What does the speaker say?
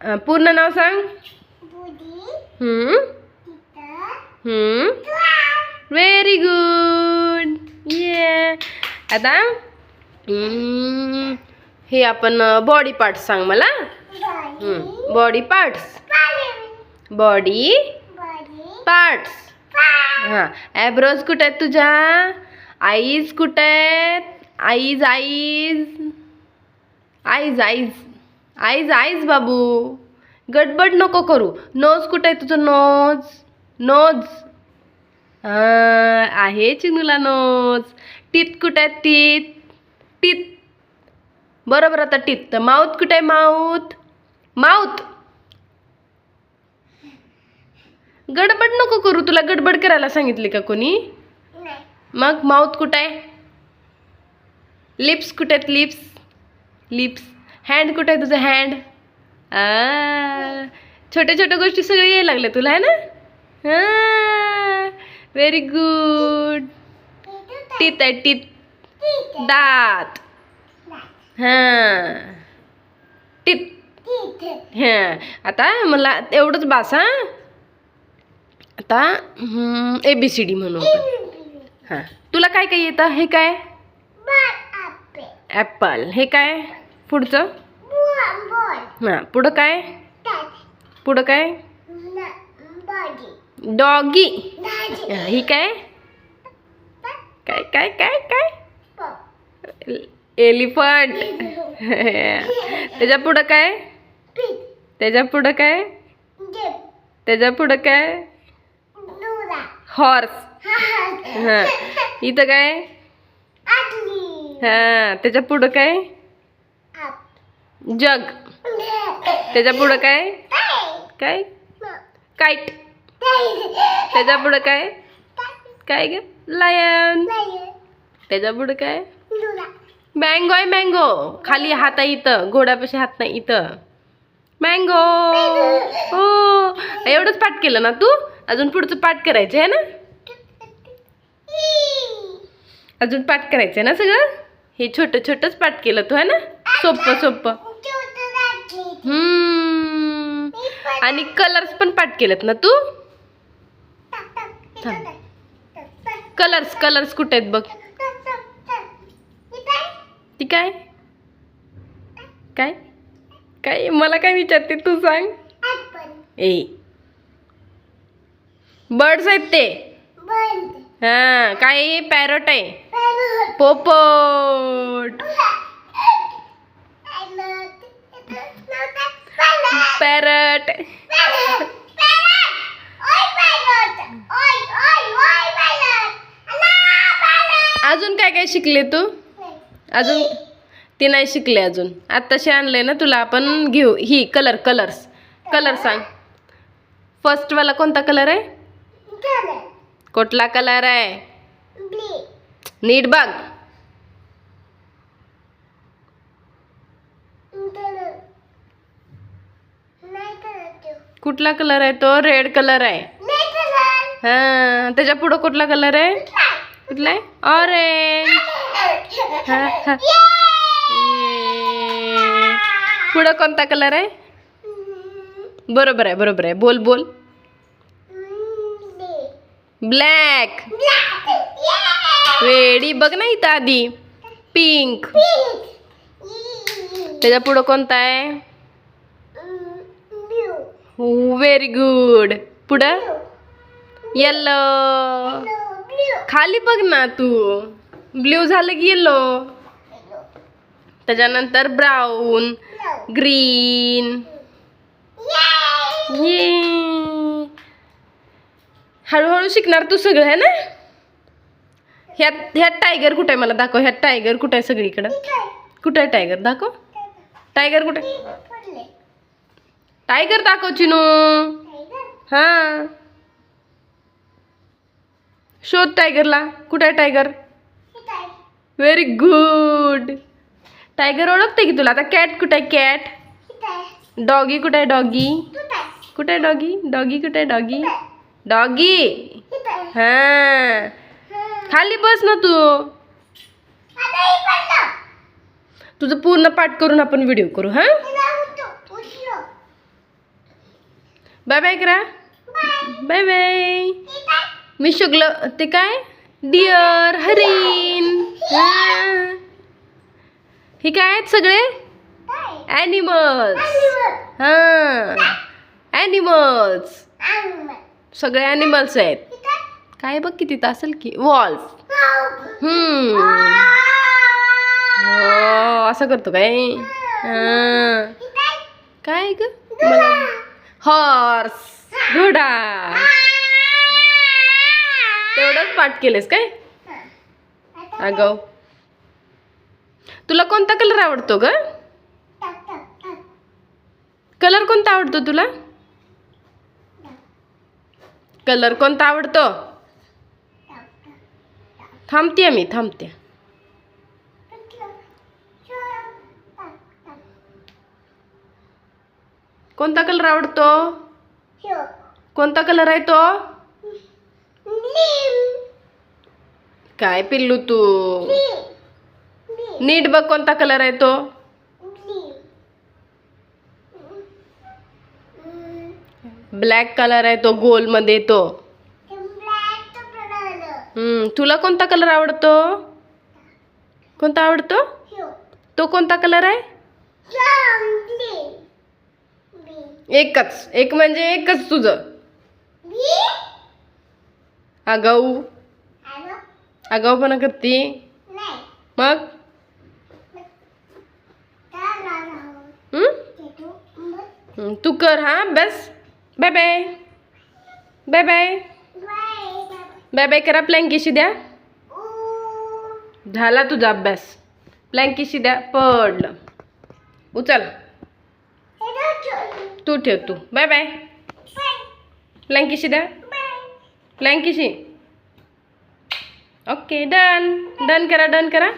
अं, पूर्ण नाव सांग. हम्म. हम्म. व्हेरी गुड ये आता हम्म, हे आपण बॉडी पार्ट्स सांग मला. बॉडी पार्ट्स बॉडी पार्ट्स हां. ॲब्रोज कुठे आहेत तुझ्या? आईज कुठे आहेत? Eyes eyes eyes eyes eyes eyes बाबू. गडबड नको करू. नोज कुठं आहे तुझं नोज? नोज. आहे चिनूला नोज. टीत कुठं आहे टीत? टीत. बरोबर आता टीत. तर माऊथ कुठं आहे माऊथ माऊथ गडबड नको करू. तुला गडबड करायला सांगितली का कोणी? मग माऊथ कुठं आहे? लिप्स कुठे आहेत? लिप्स. लिप्स. हँड कुठे आहे तुझं हँड छोट्या छोट्या गोष्टी सगळ्या यायला लागल्या तुला आहे ना? व्हेरी गुड टीत आहे टीत दात. हां. टीत हां. आता मला एवढंच बास हां? आता ए बी सी डी म्हणू हां. तुला काय काय येतं? हे काय? ॲपल हे काय? पुढचं? हां पुढं काय? पुढं काय? डॉगी ही काय? काय काय काय काय? एलिफंट त्याच्या पुढं काय? त्याच्या पुढं काय? त्याच्या पुढं काय? हॉर्स हां. इथं काय? हां त्याच्या पुढं काय? जग. त्याच्या पुढं काय? काय? काईट त्याच्या पुढं काय? काय ग? लायन त्याच्या पुढं काय? मँगो आहे मँगो खाली हात आहे इथं. घोड्यापाशी हात नाही इथं. मँगो हो. एवढंच पाठ केलं ना तू? अजून पुढचं पाठ करायचं आहे ना? अजून पाठ करायचं आहे ना सगळं? हे छोटं छोटंच पाठ केलं तू आहे ना? सोपं सोपं. हम्म. आणि कलर्स पण पाठ केलेत ना तू? कलर्स कलर्स कुठे आहेत बघ? ती काय? काय? काय? मला काय विचारते तू सांग. ए. बर्ड्स आहेत ते. हा काय? पॅरट आहे. पोपट काय शिकले तू? अजून? ते नाही शिकले अजून. आत्ताशी आणलंय ना तुला आपण घेऊ. ही कलर कलर्स कलर सांग. फर्स्ट वाला कोणता कलर आहे? कुठला कलर आहे? नीट बघ. कुठला कलर आहे तो? रेड कलर आहे. हा त्याच्या पुढं कुठला कलर आहे? कुठला आहे? ऑरेंज. पुढं कोणता कलर आहे? बरोबर आहे बरोबर आहे. बोल बोल. ब्लॅक वेडी बघ ना इथं आधी. पिंक त्याच्या पुढं कोणता आहे? व्हेरी गुड पुढं? येल्लो खाली बघ ना तू. ब्ल्यू झालं की येल्लो त्याच्यानंतर ब्राऊन ग्रीन ये हळूहळू शिकणार तू सगळं आहे ना? ह्यात ह्यात टायगर कुठे आहे? मला दाखव. ह्यात टायगर कुठे आहे सगळीकडं? कुठे आहे टायगर दाखव. टायगर कुठे? टायगर दाखव चिनू. हां. शोध टायगरला. कुठे आहे टायगर? व्हेरी गुड टायगर ओळखते की तुला? आता कॅट कुठे आहे? कॅट डॉगी कुठे आहे? डॉगी कुठे आहे डॉगी डॉगी कुठे आहे? डॉगी डॉगी हां. खाली बस ना तू. तुझं पूर्ण पाठ करून आपण व्हिडिओ करू हां? बाय बाय करा. बाय बाय मी शुक्ल. ते काय? डिअर हरिण हे. काय आहेत सगळे? ॲनिमल्स हा. ॲनिमल्स सगळे ॲनिमल्स आहेत. काय बघ किती असेल की? वॉल्फ हम्म. Oh, असं करतो काय? काय ग? मला हॉर्स घोडा. तेवढंच पाठ केलेस काय? अगं. तुला कोणता कलर आवडतो ग? कलर कोणता आवडतो तुला? कलर कोणता आवडतो? थांबते मी थांबते कोणता कलर आवडतो? कोणता कलर आहे तो? काय पिल्लू तू? नीट बघ कोणता कलर आहे तो. ब्लॅक कलर आहे तो गोलमध्ये तो. हम्म तुला कोणता कलर आवडतो? कोणता आवडतो? तो कोणता कलर आहे? एकच. एक म्हणजे एकच तुझं. आगाऊ आगाऊपणा करते मग? तू कर हा? अभ्यास bye bye bye bye bye bye करा प्लँकीशी द्या. झाला तुझा अभ्यास. प्लँकीशी द्या पडलं. उचल. तू ठेव तू. बाय बाय प्लँकीशी द्या. प्लँकीशी ओके डन डन करा डन करा